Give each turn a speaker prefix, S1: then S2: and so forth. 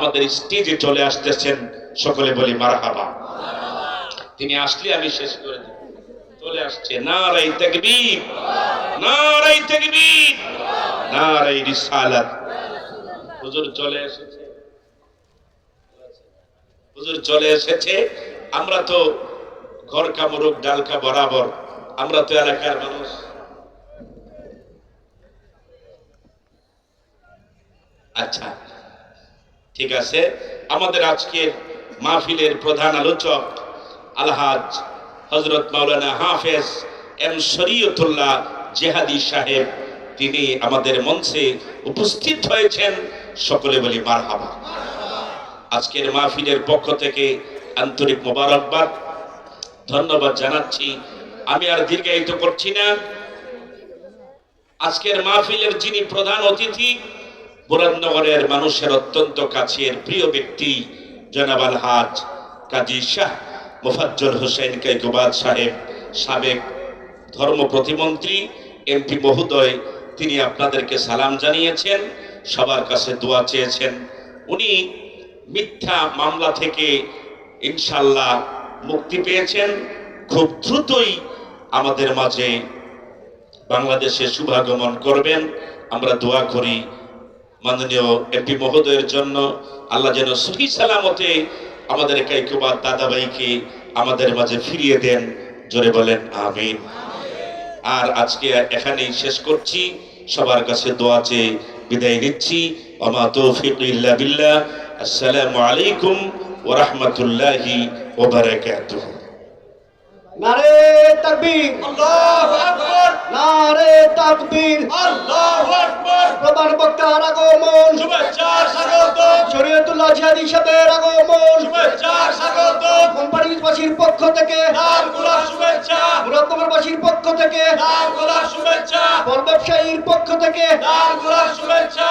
S1: আমাদের স্টেজে চলে আসতেছেন সকলে বলি মারহাবা। তিনি আসলে আমি শেষ করে দেব চলে আসছে রিসালাত। হুজুর চলে এসেছে। হুজুর চলে এসেছে। আমরা তো ঘর কামরুক ডালকা বরাবর। আমরা তো এলাকার মানুষ। আচ্ছা ঠিক আছে? আমাদের আজকের মাহফিলের প্রধান আলোচক আলহাজ হজরত মাওলানা হাফেজ এম শরীয়তুল্লাহ জেহাদি সাহেব, তিনি আমাদের মঞ্চে উপস্থিত হয়েছেন। সকলে বলি মারহাবা। আজকের মাহফিলের পক্ষ থেকে আন্তরিক মোবারকবাদ। ধন্যবাদ জানাচ্ছি। আমি আর দীর্ঘায়িত করছি না। আজকের মাহফিলের যিনি প্রধান অতিথি মুরাদনগরের মানুষের অত্যন্ত কাছের প্রিয় ব্যক্তি জনাব আলহাজ কাজী শাহ মুফাজ্জল হোসেন কৈকবাদ সাহেব, সাবেক ধর্ম প্রতিমন্ত্রী এমপি মহোদয়, তিনি আপনাদেরকে সালাম জানিয়েছেন, সবার কাছে দোয়া চেয়েছেন। উনি মিথ্যা মামলা থেকে ইনশাল্লাহ মুক্তি পেয়েছেন। খুব দ্রুতই আমাদের মাঝে বাংলাদেশে শুভাগমন করবেন। আমরা দোয়া করি মাননীয় এমপি মহোদয়ের জন্য আল্লাহ যেন সহি সালামতে আমাদের কাইকুবাদ দাদাভাইকে আমাদের মাঝে ফিরিয়ে দেন। জোরে বলেন, আমিন। আর আজকে এখানেই শেষ করছি। সবার কাছে দোয়া চেয়ে বিদায় নিচ্ছি। ওমা তৌফিক ইল্লা বিল্লাহ। আসসালামু আলাইকুম ওয়া রাহমাতুল্লাহি ওয়া বারাকাতুহু।
S2: নারে তাকবীর। আল্লাহু আকবার। নারে তাকবীর। আল্লাহু আকবার। প্রধান বক্তার আগমন।
S3: শুভেচ্ছার স্বাগতম
S2: শরীয়তুল্লাহ জিহাদি সাহেবের আগমন।
S3: শুভেচ্ছার স্বাগতম
S2: কোম্পানিবাসীর পক্ষ থেকে।
S3: লাল গোলাপ শুভেচ্ছা।
S2: মুরাদনগরবাসীর পক্ষ থেকে।
S3: লাল গোলাপ শুভেচ্ছা।
S2: ফল ব্যবসায়ীর পক্ষ থেকে।
S3: লাল গোলাপ শুভেচ্ছা।